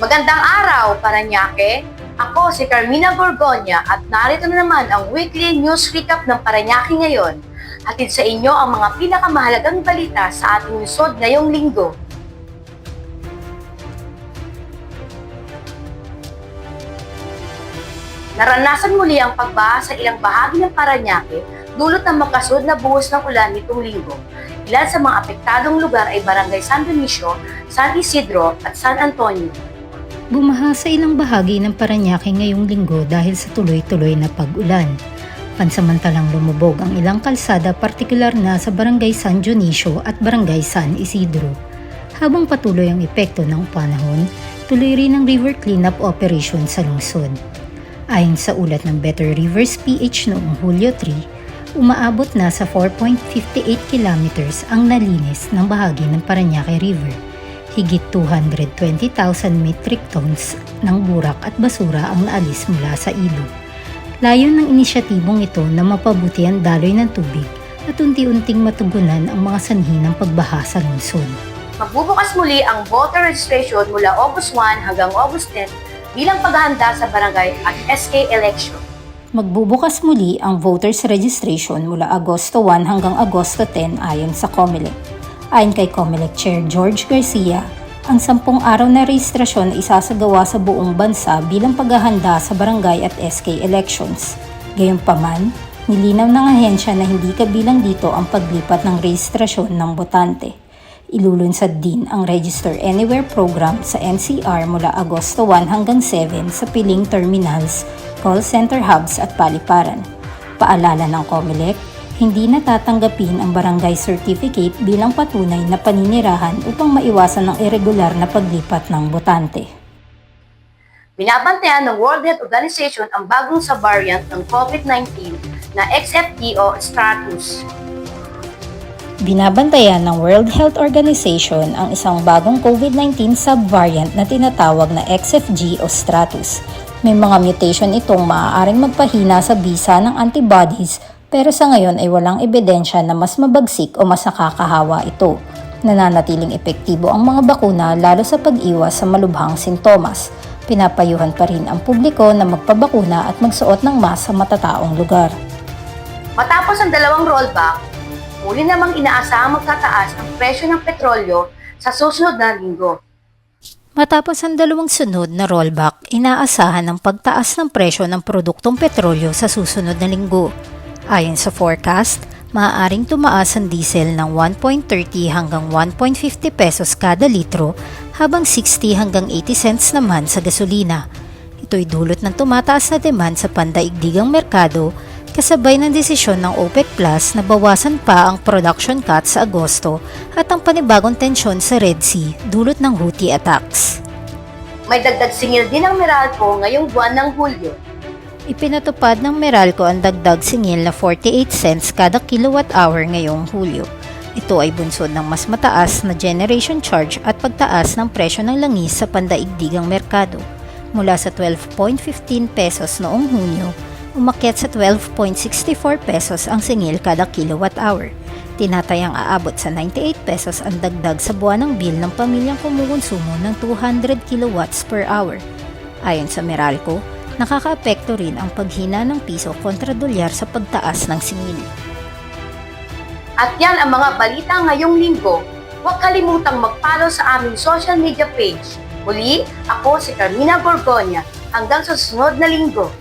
Magandang araw, Paranaque! Ako si Carmina Borgonya at narito na naman ang weekly news recap ng Paranaque ngayon. Hatid sa inyo ang mga pinakamahalagang balita sa ating lungsod ngayong linggo. Naranasan muli ang pagbaha sa ilang bahagi ng Paranaque dulot ng makasud na buhos ng ulan nitong linggo. Ilan sa mga apektadong lugar ay Barangay San Dionisio, San Isidro at San Antonio. Bumaha sa ilang bahagi ng Paranaque ngayong linggo dahil sa tuloy-tuloy na pag-ulan. Pansamantalang lumubog ang ilang kalsada partikular na sa Barangay San Dionisio at Barangay San Isidro. Habang patuloy ang epekto ng panahon, tuloy rin ang river cleanup operation sa lungsod. Ayon sa ulat ng Better Rivers PH noong Hulyo 3, umaabot na sa 4.58 kilometers ang nalinis ng bahagi ng Paranaque River higit 220,000 metric tons ng burak at basura ang naalis mula sa ilog. Layon ng inisyatibong ito na mapabuti ang daloy ng tubig at unti-unting matugunan ang mga sanhi ng pagbaha sa lungsod. Magbubukas muli ang voter registration mula August 1 hanggang August 10 bilang paghahanda sa barangay at SK election. Magbubukas muli ang voters registration mula Agosto 1 hanggang Agosto 10 ayon sa COMELEC. Ayon kay COMELEC Chair George Garcia, ang sampung araw na rehistrasyon ay isasagawa sa buong bansa bilang paghahanda sa barangay at SK elections. Gayunpaman, nilinaw ng ahensya na hindi kabilang dito ang paglipat ng rehistrasyon ng botante. Ilulunsad din ang Register Anywhere program sa NCR mula Agosto 1 hanggang 7 sa piling terminals, call center hubs at paliparan. Paalala ng COMELEC, hindi natatanggapin ang barangay certificate bilang patunay na paninirahan upang maiwasan ang irregular na paglipat ng botante. Binabantayan ng World Health Organization ang bagong subvariant ng COVID-19 na XFT o Stratus. Binabantayan ng World Health Organization ang isang bagong COVID-19 subvariant na tinatawag na XFG o Stratus. May mga mutation itong maaaring magpahina sa bisa ng antibodies pero sa ngayon ay walang ebidensya na mas mabagsik o mas nakakahawa ito. Nananatiling epektibo ang mga bakuna lalo sa pag-iwas sa malubhang sintomas. Pinapayuhan pa rin ang publiko na magpabakuna at magsuot ng mask sa matataong lugar. Matapos ang dalawang rollback, muli namang inaasahang magtataas ang presyo ng petrolyo sa susunod na linggo. Matapos ang dalawang sunod na rollback, inaasahan ang pagtaas ng presyo ng produktong petrolyo sa susunod na linggo. Ayon sa forecast, maaaring tumaas ang diesel ng 1.30 hanggang 1.50 pesos kada litro habang 60 hanggang 80 cents naman sa gasolina. Ito'y dulot ng tumataas na demand sa pandaigdigang merkado kasabay ng desisyon ng OPEC Plus na bawasan pa ang production cut sa Agosto at ang panibagong tensyon sa Red Sea dulot ng Houthi attacks. May dagdag singil din ang Meralco ngayong buwan ng Hulyo. Ipinatupad ng Meralco ang dagdag singil na 48 cents kada kilowatt hour ngayong Hulyo. Ito ay bunsod ng mas mataas na generation charge at pagtaas ng presyo ng langis sa pandaigdigang merkado. Mula sa 12.15 pesos noong Hunyo, umakyat sa 12.64 pesos ang singil kada kilowatt hour. Tinatayang aabot sa 98 pesos ang dagdag sa buwanang bill ng pamilyang kumukonsumo ng 200 kilowatts per hour. Ayon sa Meralco, nakakaapekto rin ang paghina ng piso kontra dolyar sa pagtaas ng singil. At yan ang mga balita ngayong linggo. Huwag kalimutang mag-follow sa aming social media page. Muli, ako si Carmina Borgonya. Hanggang sa susunod na linggo.